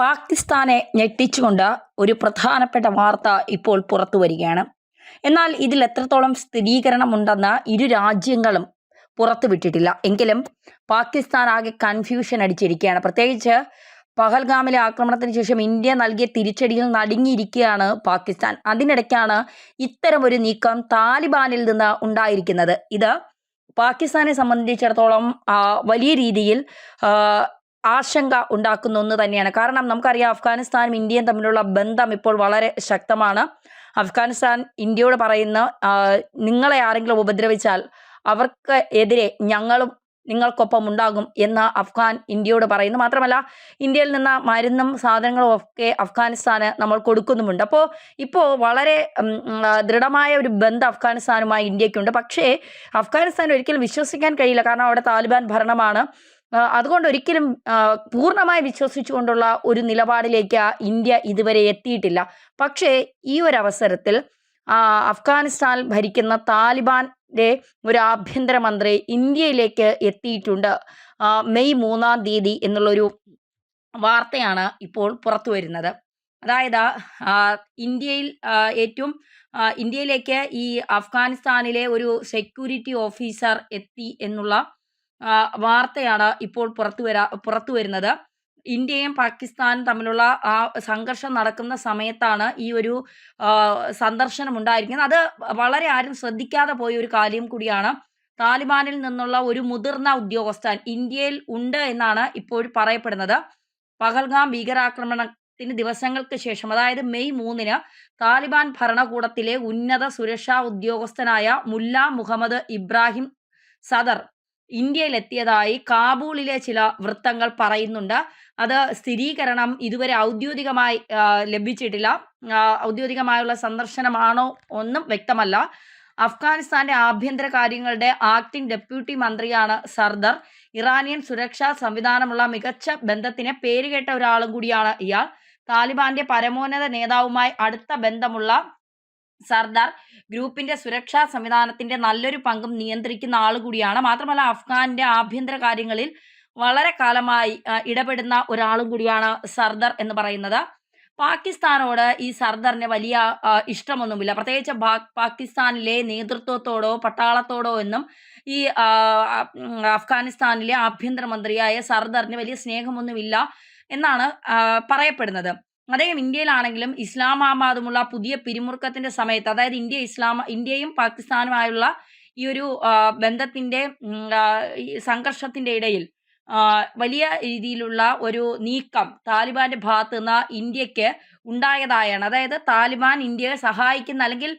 പാകിസ്ഥാനെ ഞെട്ടിച്ചുകൊണ്ട് ഒരു പ്രധാനപ്പെട്ട വാർത്ത ഇപ്പോൾ പുറത്തു വരികയാണ്. എന്നാൽ ഇതിൽ എത്രത്തോളം സ്ഥിരീകരണമുണ്ടെന്ന് ഇരു രാജ്യങ്ങളും പുറത്തുവിട്ടിട്ടില്ല എങ്കിലും പാകിസ്ഥാൻ ആകെ കൺഫ്യൂഷൻ അടിച്ചിരിക്കുകയാണ്. പ്രത്യേകിച്ച് പഹൽഗാമിലെ ആക്രമണത്തിന് ശേഷം ഇന്ത്യ നൽകിയ തിരിച്ചടിയിൽ നടുങ്ങിയിരിക്കുകയാണ് പാകിസ്ഥാൻ. അതിനിടയ്ക്കാണ് ഇത്തരം ഒരു നീക്കം താലിബാനിൽ നിന്ന് ഉണ്ടായിരിക്കുന്നത്. ഇത് പാകിസ്ഥാനെ സംബന്ധിച്ചിടത്തോളം വലിയ രീതിയിൽ ആശങ്ക ഉണ്ടാക്കുന്ന ഒന്ന് തന്നെയാണ്. കാരണം നമുക്കറിയാം അഫ്ഗാനിസ്ഥാനും ഇന്ത്യയും തമ്മിലുള്ള ബന്ധം ഇപ്പോൾ വളരെ ശക്തമാണ്. അഫ്ഗാനിസ്ഥാൻ ഇന്ത്യയോട് പറയുന്ന നിങ്ങളെ ആരെങ്കിലും ഉപദ്രവിച്ചാൽ അവർക്ക് എതിരെ ഞങ്ങളും നിങ്ങൾക്കൊപ്പം ഉണ്ടാകും എന്ന് അഫ്ഗാൻ ഇന്ത്യയോട് പറയുന്നു. മാത്രമല്ല ഇന്ത്യയിൽ നിന്ന് മരുന്നും സാധനങ്ങളും ഒക്കെ അഫ്ഗാനിസ്ഥാന് നമ്മൾ കൊടുക്കുന്നുമുണ്ട്. അപ്പോൾ ഇപ്പോൾ വളരെ ദൃഢമായ ഒരു ബന്ധം അഫ്ഗാനിസ്ഥാനുമായി ഇന്ത്യക്കുണ്ട് പക്ഷേ അഫ്ഗാനിസ്ഥാൻ ഒരിക്കലും വിശ്വസിക്കാൻ കഴിയില്ല. കാരണം അവിടെ താലിബാൻ ഭരണമാണ്. അതുകൊണ്ട് ഒരിക്കലും പൂർണമായി വിശ്വസിച്ചുകൊണ്ടുള്ള ഒരു നിലപാടിലേക്ക് ഇന്ത്യ ഇതുവരെ എത്തിയിട്ടില്ല. പക്ഷേ ഈ ഒരു അവസരത്തിൽ അഫ്ഗാനിസ്ഥാൻ ഭരിക്കുന്ന താലിബാന്റെ ഒരു ആഭ്യന്തരമന്ത്രി ഇന്ത്യയിലേക്ക് എത്തിയിട്ടുണ്ട്. മെയ് മൂന്നാം തീയതി എന്നുള്ളൊരു വാർത്തയാണ് ഇപ്പോൾ പുറത്തു വരുന്നത്. അതായത് ഇന്ത്യയിൽ ഏറ്റവും ഇന്ത്യയിലേക്ക് ഈ അഫ്ഗാനിസ്ഥാനിലെ ഒരു സെക്യൂരിറ്റി ഓഫീസർ എത്തി എന്നുള്ള വാർത്തയാണ് ഇപ്പോൾ പുറത്തു വരാ പുറത്തു വരുന്നത്. ഇന്ത്യയും പാകിസ്ഥാനും തമ്മിലുള്ള ആ സംഘർഷം നടക്കുന്ന സമയത്താണ് ഈ ഒരു സന്ദർശനം ഉണ്ടായിരിക്കുന്നത്. അത് വളരെ ആരും ശ്രദ്ധിക്കാതെ പോയ ഒരു കാര്യം കൂടിയാണ്. താലിബാനിൽ നിന്നുള്ള ഒരു മുതിർന്ന ഉദ്യോഗസ്ഥൻ ഇന്ത്യയിൽ ഉണ്ട് എന്നാണ് ഇപ്പോൾ പറയപ്പെടുന്നത്. പഹൽഗാം ഭീകരാക്രമണത്തിന് ദിവസങ്ങൾക്ക് ശേഷം അതായത് മെയ് മൂന്നിന് താലിബാൻ ഭരണകൂടത്തിലെ ഉന്നത സുരക്ഷാ ഉദ്യോഗസ്ഥനായ മുല്ല മുഹമ്മദ് ഇബ്രാഹിം സദർ ഇന്ത്യയിലെത്തിയതായി കാബൂളിലെ ചില വൃത്തങ്ങൾ പറയുന്നുണ്ട്. അത് സ്ഥിരീകരണം ഇതുവരെ ഔദ്യോഗികമായി ലഭിച്ചിട്ടില്ല. ഔദ്യോഗികമായുള്ള സന്ദർശനമാണോ ഒന്നും വ്യക്തമല്ല. അഫ്ഗാനിസ്ഥാന്റെ ആഭ്യന്തര കാര്യങ്ങളുടെ ആക്ടിംഗ് ഡെപ്യൂട്ടി മന്ത്രിയാണ് സർദർ. ഇറാനിയൻ സുരക്ഷാ സംവിധാനമുള്ള മികച്ച ബന്ധത്തിന് പേരുകേട്ട ഒരാളും കൂടിയാണ് ഇയാൾ. താലിബാന്റെ പരമോന്നത നേതാവുമായി അടുത്ത ബന്ധമുള്ള സർദാർ ഗ്രൂപ്പിന്റെ സുരക്ഷാ സംവിധാനത്തിന്റെ നല്ലൊരു പങ്കും നിയന്ത്രിക്കുന്ന ആളുകൂടിയാണ് മാത്രമല്ല അഫ്ഗാന്റെ ആഭ്യന്തര കാര്യങ്ങളിൽ വളരെ കാലമായി ഇടപെടുന്ന ഒരാളും കൂടിയാണ് സർദർ എന്ന് പറയുന്നത്. പാകിസ്ഥാനോട് ഈ സർദറിന് വലിയ ഇഷ്ടമൊന്നുമില്ല. പ്രത്യേകിച്ച് പാകിസ്ഥാനിലെ നേതൃത്വത്തോടോ പട്ടാളത്തോടോ എന്നും ഈ അഫ്ഗാനിസ്ഥാനിലെ ആഭ്യന്തരമന്ത്രിയായ സർദറിന് വലിയ സ്നേഹമൊന്നുമില്ല എന്നാണ് പറയപ്പെടുന്നത്. അദ്ദേഹം ഇന്ത്യയിലാണെങ്കിലും ഇസ്ലാമാബാദുമുള്ള പുതിയ പിരിമുറുക്കത്തിന്റെ സമയത്ത് അതായത് ഇന്ത്യ ഇസ്ലാം ഇന്ത്യയും പാകിസ്ഥാനുമായുള്ള ഈ ഒരു ബന്ധത്തിന്റെ സംഘർഷത്തിന്റെ ഇടയിൽ വലിയ രീതിയിലുള്ള ഒരു നീക്കം താലിബാന്റെ ഭാഗത്ത് നിന്ന് ഇന്ത്യയ്ക്ക് ഉണ്ടായതായാണ്. അതായത് താലിബാൻ ഇന്ത്യയെ സഹായിക്കുന്ന അല്ലെങ്കിൽ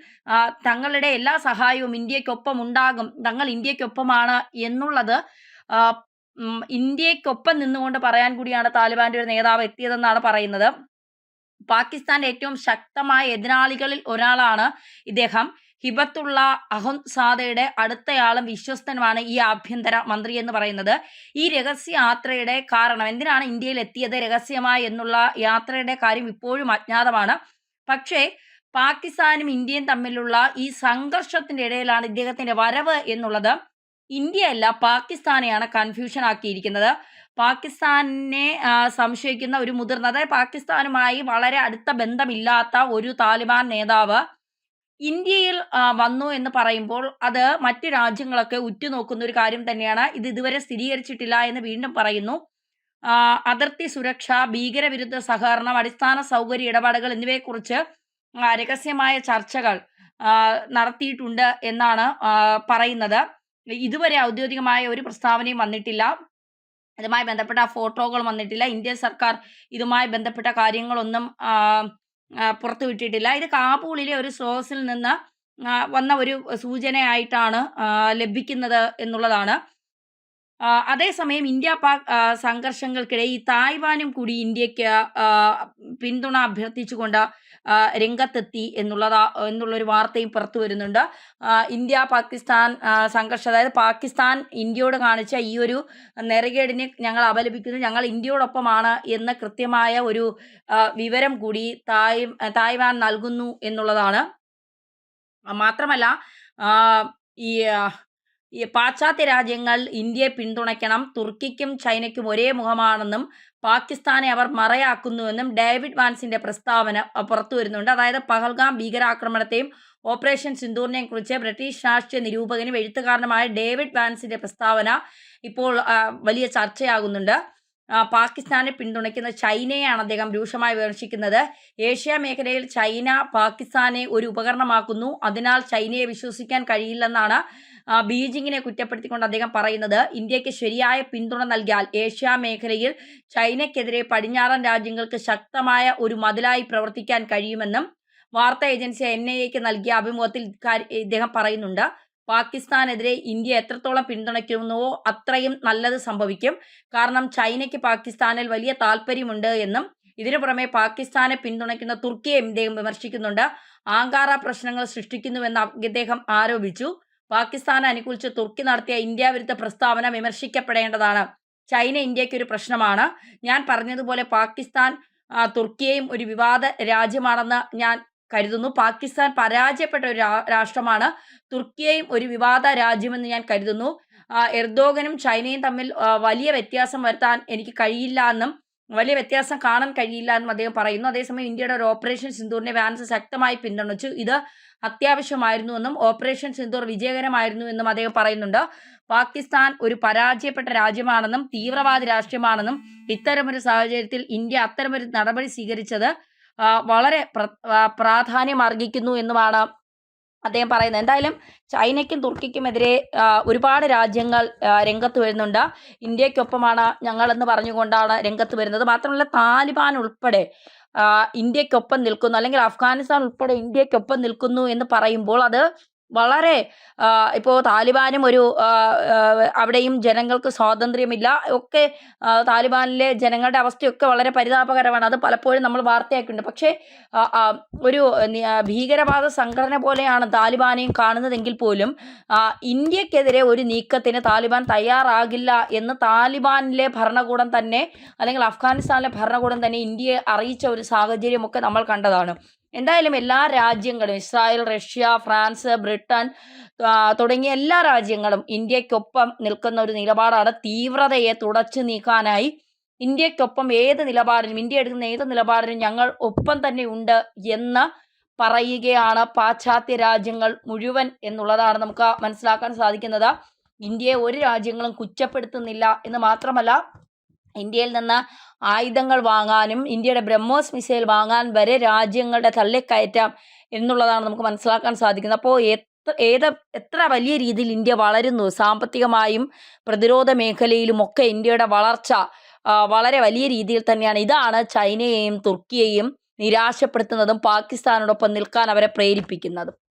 തങ്ങളുടെ എല്ലാ സഹായവും ഇന്ത്യക്കൊപ്പം ഉണ്ടാകും തങ്ങൾ ഇന്ത്യക്കൊപ്പമാണ് എന്നുള്ളത് ഇന്ത്യക്കൊപ്പം നിന്നുകൊണ്ട് പറയാൻ കൂടിയാണ് താലിബാന്റെ ഒരു നേതാവ് എത്തിയതെന്നാണ് പറയുന്നത്. പാകിസ്ഥാന്റെ ഏറ്റവും ശക്തമായ എതിരാളികളിൽ ഒരാളാണ് ഇദ്ദേഹം. ഹിബത്തുള്ള അഹുസാദയുടെ അടുത്തയാളും വിശ്വസ്തനുമാണ് ഈ ആഭ്യന്തര മന്ത്രി എന്ന് പറയുന്നത്. ഈ രഹസ്യ യാത്രയുടെ കാരണം എന്തിനാണ് ഇന്ത്യയിൽ എത്തിയത് രഹസ്യമായി എന്നുള്ള യാത്രയുടെ കാര്യം ഇപ്പോഴും അജ്ഞാതമാണ്. പക്ഷേ പാകിസ്ഥാനും ഇന്ത്യയും തമ്മിലുള്ള ഈ സംഘർഷത്തിന്റെ ഇടയിലാണ് ഇദ്ദേഹത്തിന്റെ വരവ് എന്നുള്ളത്. ഇന്ത്യയല്ല പാകിസ്ഥാനെയാണ് കൺഫ്യൂഷൻ ആക്കിയിരിക്കുന്നത്. പാകിസ്ഥാനെ സംശയിക്കുന്ന ഒരു മുതിർന്ന അതായത് പാകിസ്ഥാനുമായി വളരെ അടുത്ത ബന്ധമില്ലാത്ത ഒരു താലിബാൻ നേതാവ് ഇന്ത്യയിൽ വന്നു എന്ന് പറയുമ്പോൾ അത് മറ്റ് രാജ്യങ്ങളൊക്കെ ഉറ്റുനോക്കുന്ന ഒരു കാര്യം തന്നെയാണ്. ഇത് ഇതുവരെ സ്ഥിരീകരിച്ചിട്ടില്ല എന്ന് വീണ്ടും പറയുന്നു. അതിർത്തി സുരക്ഷ ഭീകരവിരുദ്ധ സഹകരണം അടിസ്ഥാന സൗകര്യ ഇടപാടുകൾ എന്നിവയെക്കുറിച്ച് രഹസ്യമായ ചർച്ചകൾ നടത്തിയിട്ടുണ്ട് എന്നാണ് പറയുന്നത്. ഇതുവരെ ഔദ്യോഗികമായ ഒരു പ്രസ്താവനയും വന്നിട്ടില്ല. ഇതുമായി ബന്ധപ്പെട്ട ഫോട്ടോകൾ വന്നിട്ടില്ല. ഇന്ത്യൻ സർക്കാർ ഇതുമായി ബന്ധപ്പെട്ട കാര്യങ്ങളൊന്നും പുറത്തുവിട്ടിട്ടില്ല. ഇത് കാബൂളിലെ ഒരു സോഴ്സിൽ നിന്ന് വന്ന ഒരു സൂചനയായിട്ടാണ് ലഭിക്കുന്നത് എന്നുള്ളതാണ്. അതേസമയം ഇന്ത്യ പാക് സംഘർഷങ്ങൾക്കിടെ ഈ തായ്വാനും കൂടി ഇന്ത്യയ്ക്ക് പിന്തുണ അഭ്യർത്ഥിച്ചുകൊണ്ട് രംഗത്തെത്തി എന്നുള്ളതാ എന്നുള്ളൊരു വാർത്തയും പുറത്തു വരുന്നുണ്ട്. ഇന്ത്യ പാകിസ്ഥാൻ സംഘർഷം അതായത് പാകിസ്ഥാൻ ഇന്ത്യയോട് കാണിച്ച ഈ ഒരു നെറുകേടിനെ ഞങ്ങൾ അപലപിക്കുന്നു. ഞങ്ങൾ ഇന്ത്യയോടൊപ്പമാണ് എന്ന കൃത്യമായ ഒരു വിവരം കൂടി തായ് തായ്വാൻ നൽകുന്നു എന്നുള്ളതാണ്. മാത്രമല്ല ഈ പാശ്ചാത്യ രാജ്യങ്ങൾ ഇന്ത്യയെ പിന്തുണയ്ക്കണം. തുർക്കിക്കും ചൈനയ്ക്കും ഒരേ മുഖമാണെന്നും പാകിസ്ഥാനെ അവർ മറയാക്കുന്നുവെന്നും ഡേവിഡ് വാൻസിന്റെ പ്രസ്താവന പുറത്തു വരുന്നുണ്ട്. അതായത് പഹൽഗാം ഭീകരാക്രമണത്തെയും ഓപ്പറേഷൻ സിന്ദൂറിനെയും കുറിച്ച് ബ്രിട്ടീഷ് രാഷ്ട്രീയ നിരൂപകനും എഴുത്തുകാരനുമായ ഡേവിഡ് വാൻസിന്റെ പ്രസ്താവന ഇപ്പോൾ വലിയ ചർച്ചയാകുന്നുണ്ട്. പാകിസ്ഥാനെ പിന്തുണയ്ക്കുന്ന ചൈനയാണ് അദ്ദേഹം രൂക്ഷമായി വിമർശിക്കുന്നത്. ഏഷ്യ മേഖലയിൽ ചൈന പാകിസ്ഥാനെ ഒരു ഉപകരണമാക്കുന്നു. അതിനാൽ ചൈനയെ വിശ്വസിക്കാൻ കഴിയില്ലെന്നാണ് ബീജിങ്ങിനെ കുറ്റപ്പെടുത്തിക്കൊണ്ട് അദ്ദേഹം പറയുന്നത് ഇന്ത്യയ്ക്ക് ശരിയായ പിന്തുണ നൽകിയാൽ ഏഷ്യ മേഖലയിൽ ചൈനയ്ക്കെതിരെ പടിഞ്ഞാറൻ രാജ്യങ്ങൾക്ക് ശക്തമായ ഒരു മതിലായി പ്രവർത്തിക്കാൻ കഴിയുമെന്നും വാർത്താ ഏജൻസി എൻ ഐ എക്ക് നൽകിയ അഭിമുഖത്തിൽ ഇദ്ദേഹം പറയുന്നുണ്ട് പാകിസ്ഥാനെതിരെ ഇന്ത്യ എത്രത്തോളം പിന്തുണയ്ക്കുന്നുവോ അത്രയും നല്ലത് സംഭവിക്കും. കാരണം ചൈനയ്ക്ക് പാകിസ്ഥാനിൽ വലിയ താല്പര്യമുണ്ട് എന്നും ഇതിനു പുറമെ പാകിസ്ഥാനെ പിന്തുണയ്ക്കുന്ന തുർക്കിയെ ഇദ്ദേഹം വിമർശിക്കുന്നുണ്ട്. ആങ്കാറ പ്രശ്നങ്ങൾ സൃഷ്ടിക്കുന്നുവെന്ന് ഇദ്ദേഹം ആരോപിച്ചു. പാകിസ്ഥാനെ അനുകൂലിച്ച് തുർക്കി നടത്തിയ ഇന്ത്യ വിരുദ്ധ പ്രസ്താവന വിമർശിക്കപ്പെടേണ്ടതാണ്. ചൈന ഇന്ത്യയ്ക്ക് ഒരു പ്രശ്നമാണ്. ഞാൻ പറഞ്ഞതുപോലെ പാകിസ്ഥാൻ തുർക്കിയെയും ഒരു വിവാദ രാജ്യമാണെന്ന് ഞാൻ കരുതുന്നു. പാകിസ്ഥാൻ പരാജയപ്പെട്ട ഒരു രാഷ്ട്രമാണ്. തുർക്കിയെയും ഒരു വിവാദ രാജ്യമെന്ന് ഞാൻ കരുതുന്നു. എർദോഗനും ചൈനയും തമ്മിൽ വലിയ വ്യത്യാസം വരുത്താൻ എനിക്ക് കഴിയില്ല എന്നും വലിയ വ്യത്യാസം കാണാൻ കഴിയില്ല എന്നും അദ്ദേഹം പറയുന്നു. അതേസമയം ഇന്ത്യയുടെ ഒരു ഓപ്പറേഷൻ സിന്ദൂറിനെ വാൻസ് ശക്തമായി പിന്തുണച്ചു. ഇത് അത്യാവശ്യമായിരുന്നുവെന്നും ഓപ്പറേഷൻ സിന്ദൂർ വിജയകരമായിരുന്നു എന്നും അദ്ദേഹം പറയുന്നുണ്ട്. പാകിസ്ഥാൻ ഒരു പരാജയപ്പെട്ട രാജ്യമാണെന്നും തീവ്രവാദി രാഷ്ട്രീയമാണെന്നും ഇത്തരമൊരു സാഹചര്യത്തിൽ ഇന്ത്യ അത്തരമൊരു നടപടി സ്വീകരിച്ചത് വളരെ പ്രാധാന്യം അർഹിക്കുന്നു എന്നുമാണ് അദ്ദേഹം പറയുന്നത്. എന്തായാലും ചൈനയ്ക്കും തുർക്കിക്കുമെതിരെ ഒരുപാട് രാജ്യങ്ങൾ രംഗത്ത് വരുന്നുണ്ട്. ഇന്ത്യക്കൊപ്പമാണ് ഞങ്ങളെന്ന് പറഞ്ഞുകൊണ്ടാണ് രംഗത്ത് വരുന്നത്. മാത്രമല്ല താലിബാൻ ഉൾപ്പെടെ ഇന്ത്യക്കൊപ്പം നിൽക്കുന്നു. അല്ലെങ്കിൽ അഫ്ഗാനിസ്ഥാൻ ഉൾപ്പെടെ ഇന്ത്യക്കൊപ്പം നിൽക്കുന്നു എന്ന് പറയുമ്പോൾ അത് വളരെ ഇപ്പോൾ താലിബാനും ഒരു അവിടെയും ജനങ്ങൾക്ക് സ്വാതന്ത്ര്യമില്ല. ഒക്കെ താലിബാനിലെ ജനങ്ങളുടെ അവസ്ഥയൊക്കെ വളരെ പരിതാപകരമാണ്. അത് പലപ്പോഴും നമ്മൾ വാർത്തയാക്കിയിട്ടുണ്ട് പക്ഷേ ഒരു ഭീകരവാദ സംഘടന പോലെയാണ് താലിബാനെയും കാണുന്നതെങ്കിൽ പോലും ഇന്ത്യക്കെതിരെ ഒരു നീക്കത്തിന് താലിബാൻ തയ്യാറാകില്ല എന്ന് താലിബാനിലെ ഭരണകൂടം തന്നെ അല്ലെങ്കിൽ അഫ്ഗാനിസ്ഥാനിലെ ഭരണകൂടം തന്നെ ഇന്ത്യയെ അറിയിച്ച ഒരു സാഹചര്യമൊക്കെ നമ്മൾ കണ്ടതാണ്. എന്തായാലും എല്ലാ രാജ്യങ്ങളും ഇസ്രായേൽ റഷ്യ ഫ്രാൻസ് ബ്രിട്ടൻ തുടങ്ങിയ എല്ലാ രാജ്യങ്ങളും ഇന്ത്യക്കൊപ്പം നിൽക്കുന്ന ഒരു നിലപാടാണ് തീവ്രതയെ തുടച്ചു നീക്കാനായി. ഇന്ത്യക്കൊപ്പം ഏത് നിലപാടിനും ഇന്ത്യ എടുക്കുന്ന ഏത് നിലപാടിനും ഞങ്ങൾ ഒപ്പം തന്നെ ഉണ്ട് എന്ന് പറയുകയാണ് പാശ്ചാത്യ രാജ്യങ്ങൾ മുഴുവൻ എന്നുള്ളതാണ് നമുക്ക് മനസ്സിലാക്കാൻ സാധിക്കുന്നത്. ഇന്ത്യയെ ഒരു രാജ്യങ്ങളും കുറ്റപ്പെടുത്തുന്നില്ല എന്ന് മാത്രമല്ല ഇന്ത്യയിൽ നിന്ന് ആയുധങ്ങൾ വാങ്ങാനും ഇന്ത്യയുടെ ബ്രഹ്മോസ് മിസൈൽ വാങ്ങാൻ വരെ രാജ്യങ്ങളുടെ തള്ളിക്കയറ്റാം എന്നുള്ളതാണ് നമുക്ക് മനസ്സിലാക്കാൻ സാധിക്കുന്നത്. അപ്പോൾ ഏത് എത്ര വലിയ രീതിയിൽ ഇന്ത്യ വളരുന്നു? സാമ്പത്തികമായും പ്രതിരോധ മേഖലയിലും ഒക്കെ ഇന്ത്യയുടെ വളർച്ച വളരെ വലിയ രീതിയിൽ തന്നെയാണ്. ഇതാണ് ചൈനയെയും തുർക്കിയെയും നിരാശപ്പെടുത്തുന്നതും പാകിസ്ഥാനോടൊപ്പം നിൽക്കാൻ അവരെ പ്രേരിപ്പിക്കുന്നതും.